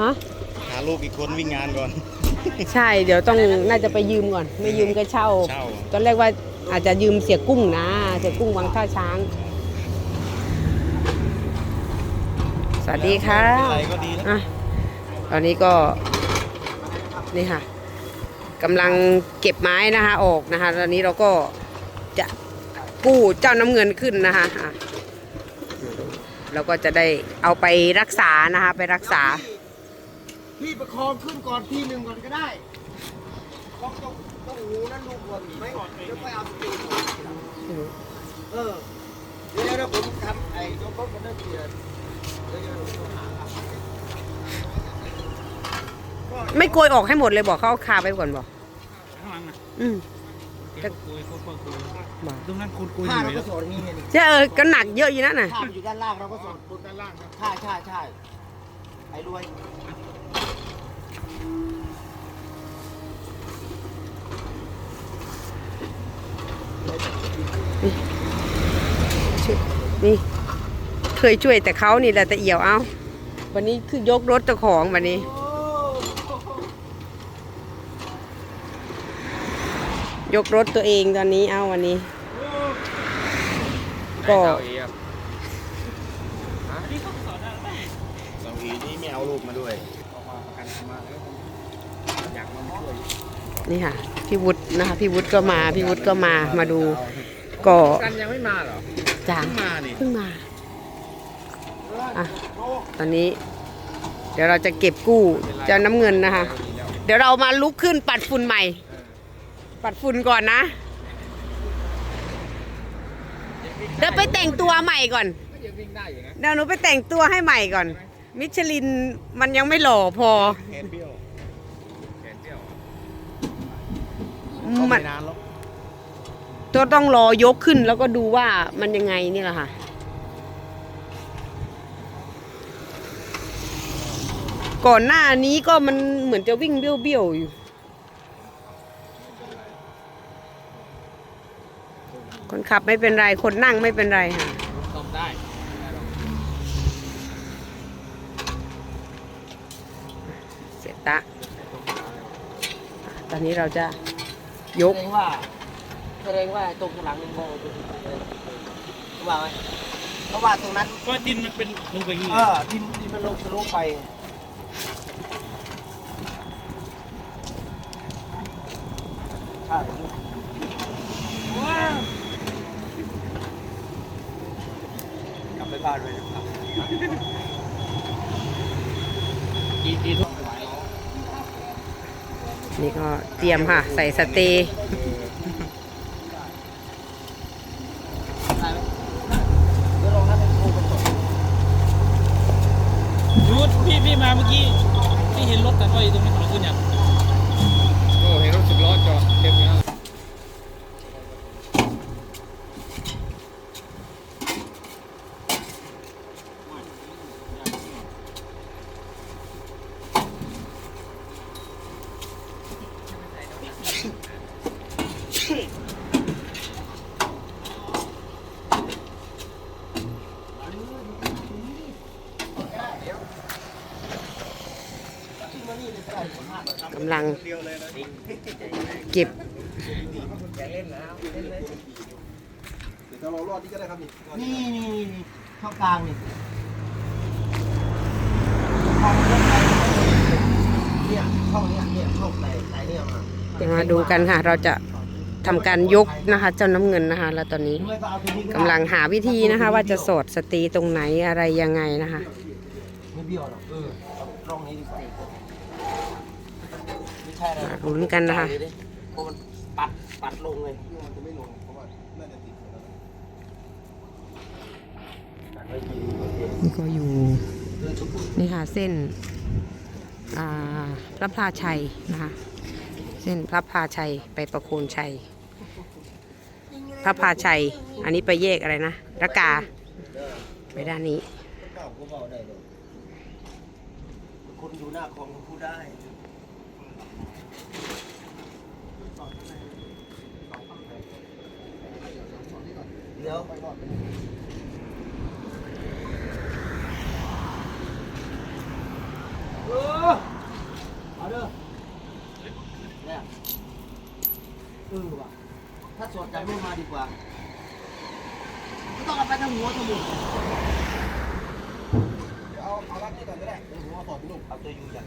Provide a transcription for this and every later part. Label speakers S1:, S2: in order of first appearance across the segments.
S1: ฮะ
S2: หาลูกอีกคนวิ่งงานก่อน
S1: ใช่เดี๋ยวต้องน่าจะไปยืมก่อน ไม่ยืมก็เช่า
S2: เช่า
S1: ตอนแรกว่าอาจจะยืมเสียกุ้งนะ เสียกุ้งวังท่าช้าง สวัสดีค่ะ
S2: อะไรก็ดีแล้ว
S1: อะตอนนี้ก็นี่ค่ะกำลังเก็บไม้นะคะออกนะคะ ตอนนี้เราก็จะกู้เจ้าน้ำเงินขึ้นนะคะอะเราก็จะได้เอาไปรักษานะคะ ไปรักษา
S3: พี่ประคองขึ้นก่อนทีหนึ่งก่อนก็ได้ต้องต้องต้องหูนั่นลูกก่อนไม่ก่อนเดี๋ยวไปเอาสติก่อนเออเดี๋ยวเดี๋ยวผมทำไอ้ยกรถคนนั้นเกียร์เดี๋ยวเดี๋ยวผมหาครับ
S1: ไม่โกยออกให้หมดเลยบอกเขาเอาคาไปก่อนบอก
S4: ข้างหลังนะ
S1: อืม
S4: เก็บคุยคุยคุยคุย
S1: บอก
S4: ตรงนั้นคุณคุยอ
S3: ผ้า
S4: ยู่
S3: เรา
S4: แล้
S3: ก็
S4: ว
S3: สอนอย่างนี้เนี่ย
S1: ใช่เออก็หนักเยอะอยู่นะน่ะ
S3: ผ้ามันอยู่ด้านล่างเราก็สอนบนด้านล่างครับใช่ใช่ใช่ไอ้รวย
S1: นี่เคยช่วยแต่เขานี่แหละแต่เอี่ยวเอา วันนี้คือยกรถเจ้าของวันนี้ ยกรถตัวเองตอนนี้เอาวันนี้ ก็
S2: เสาอีนี่ไม่เอาลูกมาด้วย
S1: นี่ค่ะพี่วุฒินะคะพี่วุฒิก็มาพี่วุฒิก็มามาดูก็
S4: กันยังไม่มาเหรอ
S1: จาง
S4: มานี่
S1: เพิ่งมาอะตอนนี้ เดี๋ยวเราจะเก็บกู้เจ้าน้ำเงินนะคะ เดี๋ยวเรามาลุกขึ้นปัดฝุ่นใหม่ ปัดฝุ่นก่อนนะเดี๋ยวไปแต่งตัวใหม่ก่อน
S4: ก็ยังวิ่งได้อยู่นะ
S1: เดี๋ยวหนูไปแต่งตัวให้ใหม่ก่อน มิชลินมันยังไม่หล่อพอ
S2: แขนเบี้ยว
S4: แขนเที่ยว
S2: ก็
S1: มั
S2: ไม่
S1: น
S2: นานหรอก
S1: ตัวต้องรอยกขึ้นแล้วก็ดูว่ามันยังไงนี่แหละค่ะ ก่อนหน้านี้ก็มันเหมือนจะวิ่งเบี้ยวๆอยู่ คนขับไม่เป็นไร คนนั่งไม่เป็นไรค่ะ
S4: ซ่อมได้
S1: เสร็จตะ ตอนนี้เราจะ ย
S3: แส
S1: ก
S3: ดงว่าแสดงว่าตรงข้างหลังมันมองไปถึงเลยว่าไหมเพราะว่าตรงนั้น
S4: ก็ดินมันเป็นลงไปอย่างนี้
S3: เออดินดินมันลงทะลุไป ใช่กลับไปบ้านเลยนะครับ
S4: กี่กี่ทุ่ม
S1: นี่ก็เตรียมค่ะ ใส่สเตย์
S3: ยุ
S4: ดพี่พี่มาเมื่อกี้ พี่เห็นรถแต่ก็ยู่ตรงนี้ถนนขึ้นยังโอ้เห็นรถสิบล้อจอดเต็มอยู่แล้ว
S1: กำลังเก็บ
S3: นี่นี่นี่นี่เข้ากลางนี่ช่องเนี่ยช่องเนี้ยเนี่ยช่องไหนไหนเนี่ยมา
S1: มาดูกันค่ะ เราจะทำการยกนะคะ เจ้าน้ำเงินนะคะ แล้วตอนนี้
S3: ไม่ก็เอาตัวนี้
S1: กำลังหาวิธีนะคะ ว่าจะสอดสตรีตรงไหนอะไรยังไงนะคะ
S3: ไม่เบี้ยวหรอกเออเอาร่องนี้ดีกว่าไม่ใช่แล้ว
S1: มาลุ้นกันนะคะ
S3: เพราะมัน ปัดปัดลงเลยมันจะไม่ลงเพราะว่าน่าจะติด
S1: นี่ก็อยู่นี่ค่ะเส้นอ่าพระพลาชัยนะคะเส้นพระพลาชัยไปประโคนชัย พระพลาชัย อันนี้ไปแยกอะไรนะระกาไปด้านนี้
S3: เก่าก็เบาได้เลยคนอยู่หน้าคลองก็พูดได้ เดี๋ยวไปก่อนเออเาเด้อนี่ยเออวะถ้าสวดจากนู่มาดีกว่าไม่ต้องไปทางหัวทางหมดเอาเอาที่ก่อนเลยวผมอาขอบลูเอาตัวยูอย่าง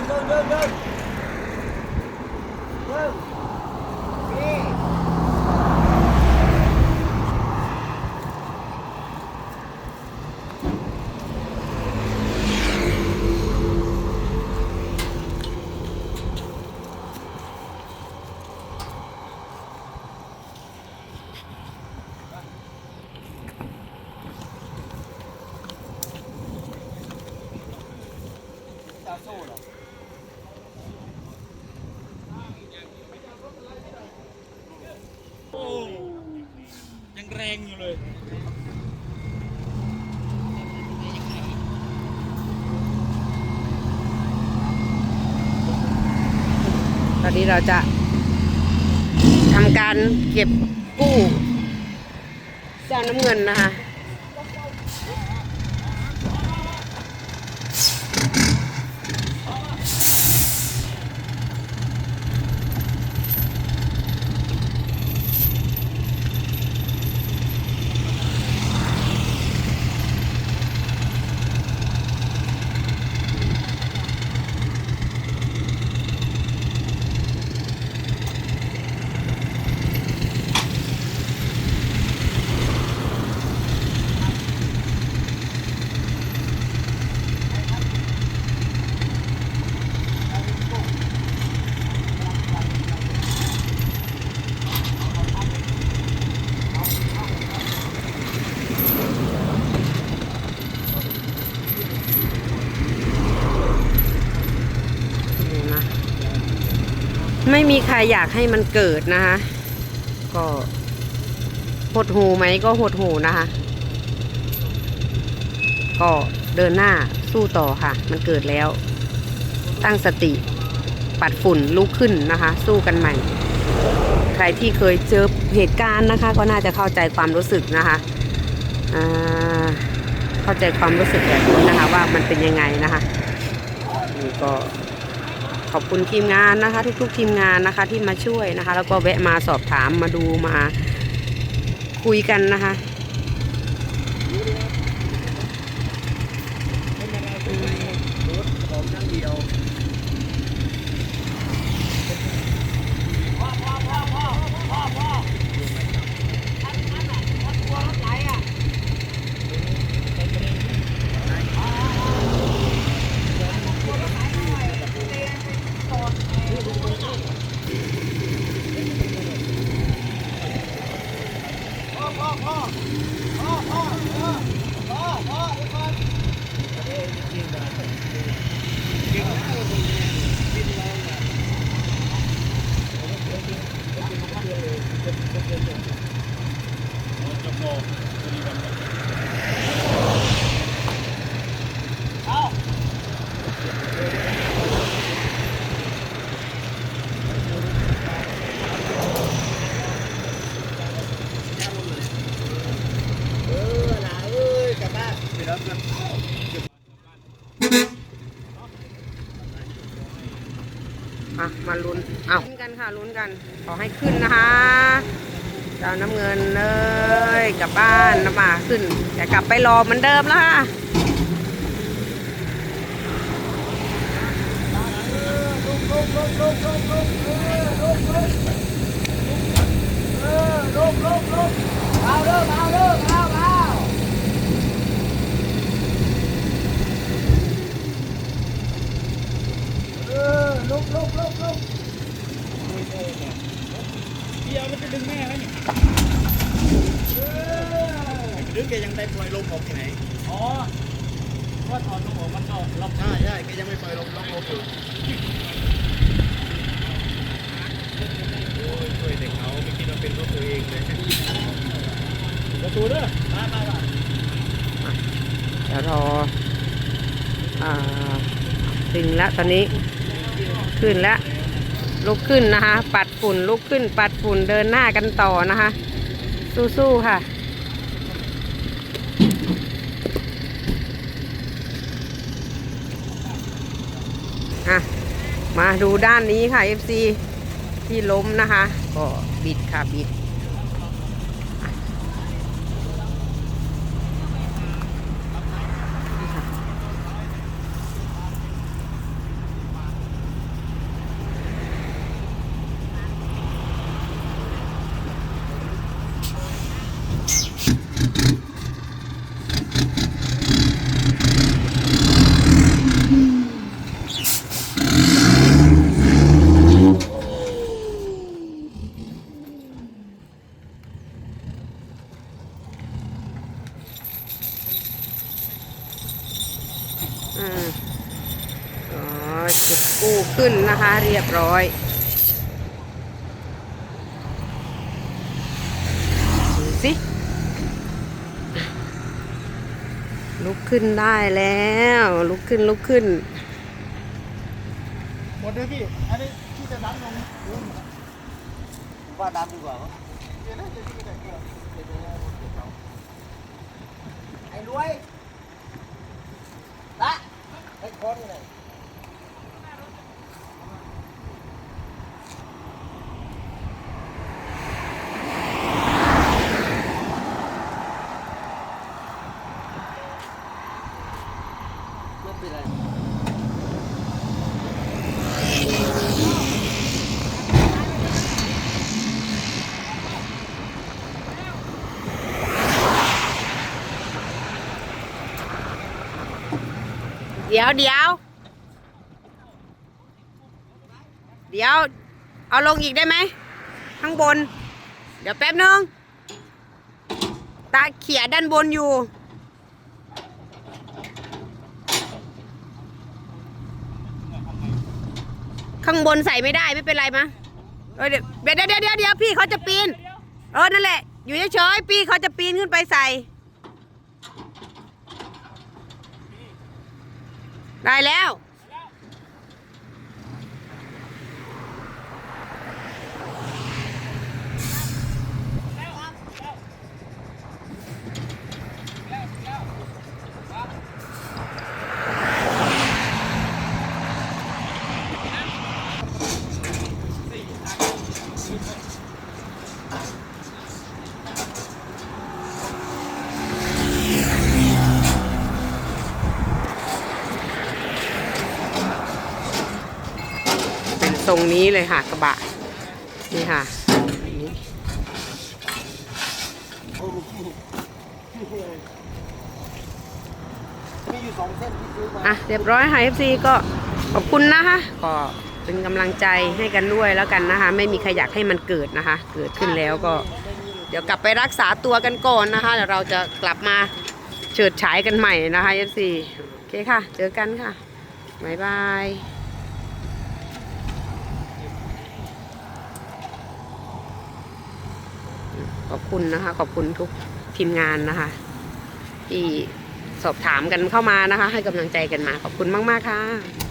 S3: นเดินเดินเดินเดินนี่ จะ โซ่หรอ
S4: โอ้ยังแรงอยู่เลย
S1: ตอนนี้เราจะทำการเก็บกู้เจ้าน้ำเงินนะคะ นี่นะไม่มีใครอยากให้มันเกิดนะคะ ก็หดหูไหมก็หดหูนะคะ ก็เดินหน้าสู้ต่อค่ะ มันเกิดแล้ว ตั้งสติ ปัดฝุ่นลุกขึ้นนะคะ สู้กันใหม่ ใครที่เคยเจอเหตุการณ์นะคะ ก็น่าจะเข้าใจความรู้สึกนะคะเข้าใจความรู้สึกแบบนี้นะคะ ว่ามันเป็นยังไงนะคะนี่ก็ อบคุณทีมงานนะคะ ทุก ๆ ทีมงานนะคะที่มาช่วยนะคะ แล้วก็แวะมาสอบถามมาดูมาคุยกันนะคะ
S3: ของทั้งเดียว เออหลาเอ้ยกลับบ้านไปแล้วกัน
S1: อ่ะมาลุ้นเอาลุ้นกันค่ะลุ้นกันขอให้ขึ้นนะคะเจ้าน้ำเงินเลยกลับบ้านน้ำมาขึ้นแต่กลับไปรอเหมือนเดิมแล้วค่ะ
S3: เอาเริ่มเอาเริ่มเอาเอาเออลุกลุกลุกลุก
S4: เดี๋ยวมันจะดึงแม่ไหมนี่
S2: นึกแกยังได้ปล่อยลมออกที่ไหน
S4: อ๋อว่าถอนลงออกมันก็ล็อก
S2: ใช่ใช่แกยังไม่ปล่อยลมลมออกอยู่โอ้ยช่วยเด็กเขาไม่คิดว่าเป็นรถตัวเองเลย
S4: ประตูเด้อมามามา
S1: รออ่าถึงแล้วตอนนี้ขึ้นแล้วลุกขึ้นนะคะ ปัดฝุ่นลุกขึ้น ปัดฝุ่นเดินหน้ากันต่อนะคะ สู้ๆค่ะอะ มาดูด้านนี้ค่ะ FC ที่ล้มนะคะ ก็บิดค่ะบิด อ่าอ๋อจุดกู้ขึ้นนะคะ เรีย บร้อย ดูสิ ลุกขึ้นได้แล้ว ลุกขึ้นลุกขึ้น
S3: หมดเลยพี่ อันนี้ที่จะดันลงว่าดันดีกว่าไอ้รวยละไอ้คนนไม่เป็นไร
S1: เดี๋ ยวเดี๋ยว เดี๋ยว เอาลงอีกได้ไหม ข้างบน เดี๋ยวแป๊บนึง ตาเขียด้านบนอยู่ ข้างบนใส่ไม่ได้ไม่เป็นไรมะเดี๋ยวเดี๋ยวเดี๋ยวเดี๋ยวเดี๋ยวพี่เขาจะปีน เออนั่นแหละ อยู่เฉยๆ พี่เขาจะปีนขึ้นไปใส่ ได้แล้ว ทรงนี้เลยค่ะกระบะ นี่ค่ะนี่
S3: มีอยู่สองเส้นที่ซื้อมา
S1: อะเรียบร้อยค่ะ FC ก็ขอบคุณนะคะก็เป็นกำลังใจให้กันด้วยแล้วกันนะคะ ไม่มีใครอยากให้มันเกิดนะคะ เกิดขึ้นแล้วก็ เดี๋ยวกลับไปรักษาตัวกันก่อนนะคะเดี๋ยวเราจะกลับมาเฉิดฉายกันใหม่นะคะ FC โอเคค่ะ เจอกันค่ะบ๊ายบาย ขอบคุณนะคะ ขอบคุณทุกทีมงานนะคะ ที่สอบถามกันเข้ามานะคะ ให้กำลังใจกันมา ขอบคุณมาก ๆ ค่ะ